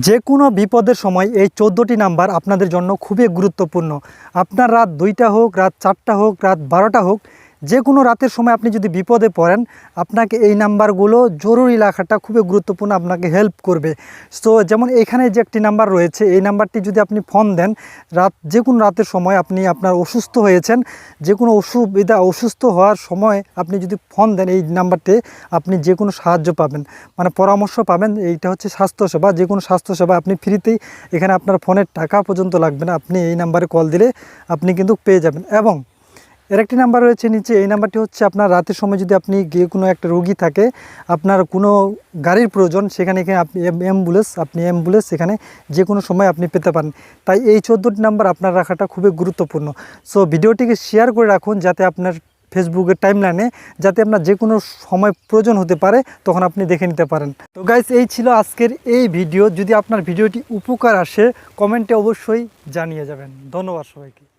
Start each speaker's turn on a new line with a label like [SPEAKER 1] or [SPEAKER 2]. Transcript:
[SPEAKER 1] যে কোনো বিপদের সময় এই চোদ্দোটি নাম্বার আপনাদের জন্য খুবই গুরুত্বপূর্ণ। আপনার রাত দুইটা হোক, রাত চারটা হোক, রাত বারোটা হোক যে কোনো রাতের সময় আপনি যদি বিপদে পড়েন, আপনাকে এই নাম্বারগুলো জরুরি রাখাটা খুবই গুরুত্বপূর্ণ, আপনাকে হেল্প করবে। সো যেমন এখানে যে একটি নাম্বার রয়েছে, এই নাম্বারটি যদি আপনি ফোন দেন, রাত, যে কোনো রাতের সময় আপনি আপনার অসুস্থ হয়েছেন, যে কোনো অসুবিধা, অসুস্থ হওয়ার সময় আপনি যদি ফোন দেন, এই নাম্বারটি আপনি যে কোনো সাহায্য পাবেন। মানে পরামর্শ পাবেন, এইটা হচ্ছে স্বাস্থ্যসেবা, যে কোনো স্বাস্থ্যসেবা আপনি ফ্রিতেই এখানে আপনার ফোনের টাকা পর্যন্ত লাগবে না, আপনি এই নাম্বারে কল দিলে আপনি কিন্তু পেয়ে যাবেন। এবং এর একটি নাম্বার রয়েছে নিচে, এই নাম্বারটি হচ্ছে আপনার রাতের সময় যদি আপনি গিয়ে কোনো একটা রোগী থাকে, আপনার কোনো গাড়ির প্রয়োজন, সেখানে আপনি অ্যাম্বুলেন্স আপনি অ্যাম্বুলেন্স সেখানে যে কোনো সময় আপনি পেতে পারেন। তাই এই চোদ্দোটি নাম্বার আপনার রাখাটা খুবই গুরুত্বপূর্ণ। সো ভিডিওটিকে শেয়ার করে রাখুন যাতে আপনার ফেসবুকের টাইমলাইনে যাতে আপনার যে কোনো সময় প্রয়োজন হতে পারে, তখন আপনি দেখে নিতে পারেন। তো গাইস এই ছিল আজকের এই ভিডিও। যদি আপনার ভিডিওটি উপকার আসে কমেন্টে অবশ্যই জানিয়ে যাবেন। ধন্যবাদ সবাইকে।